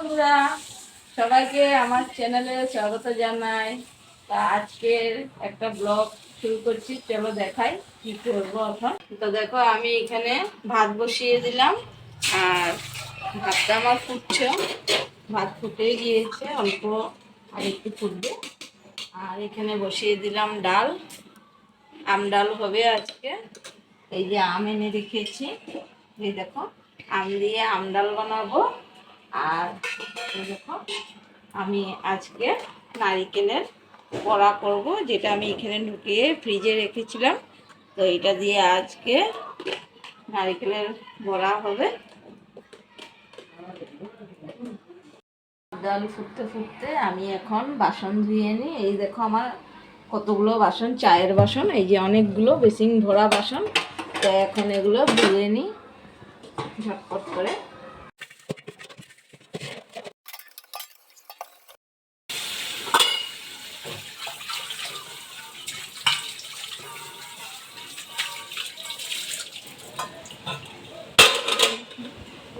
বন্ধুরা, সবাইকে আমার চ্যানেলে স্বাগত জানাই। তা আজকের একটা ব্লগ শুরু করছি, চলো দেখাই কি করব এখন। তো দেখো, আমি এখানে ভাত বসিয়ে দিলাম, আর ভাতটা আমার ফুটছে। ভাত ফুটে গিয়েছে, অল্প আর একটু ফুটবে। আর এখানে বসিয়ে দিলাম ডাল। আম ডাল হবে আজকে। এই যে আম এনে রেখেছি। এই দেখো, আম দিয়ে আম ডাল বানাবো। আর দেখো, আমি আজকে নারিকেলের বড়া করব, যেটা আমি এখানে ঢুকিয়ে ফ্রিজে রেখেছিলাম। তো এটা দিয়ে আজকে নারিকেলের বড়া হবে। ডাল ফুটতে ফুটতে আমি এখন বাসন ধুয়ে নিই। এই দেখো আমার কতগুলো বাসন, চায়ের বাসন, এই যে অনেকগুলো বেসিং ভরা বাসন। তো এখন এগুলো ধুয়ে নিই, ঝটপট করে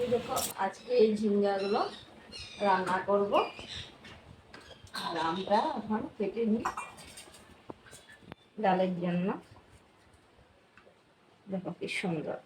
এই দেখো, আজকে এই ঝিঙ্গাগুলো রান্না করব। আর আমরা এখন কেটে নিই ডালের জন্য। দেখো কি সুন্দর।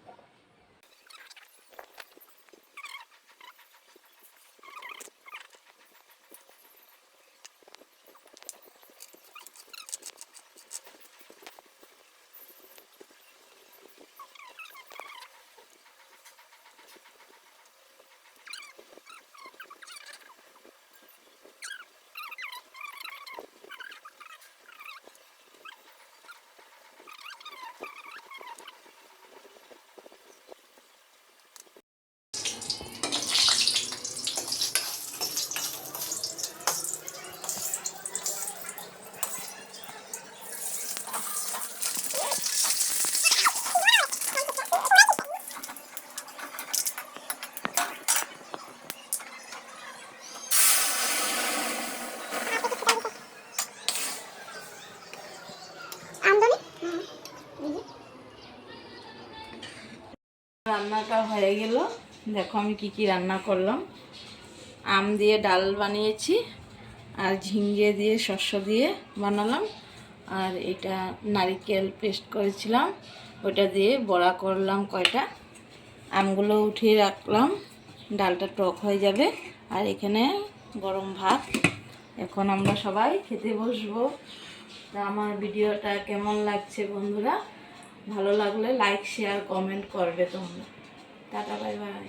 রান্নাটা হয়ে গেল। দেখো আমি কি কি রান্না করলাম। আম দিয়ে ডাল বানিয়েছি, আর ঝিঙ্গে দিয়ে শস্য দিয়ে বানালাম, আর এটা নারিকেল পেস্ট করেছিলাম, ওটা দিয়ে বড়া করলাম কয়টা। আমগুলো উঠিয়ে রাখলাম, ডালটা টক হয়ে যাবে, আর এখানে গরম ভাত। এখন আমরা সবাই খেতে বসবো। আমার ভিডিওটা কেমন লাগছে বন্ধুরা? ভালো লাগলে লাইক শেয়ার কমেন্ট করবে তোমরা। Tata bye bye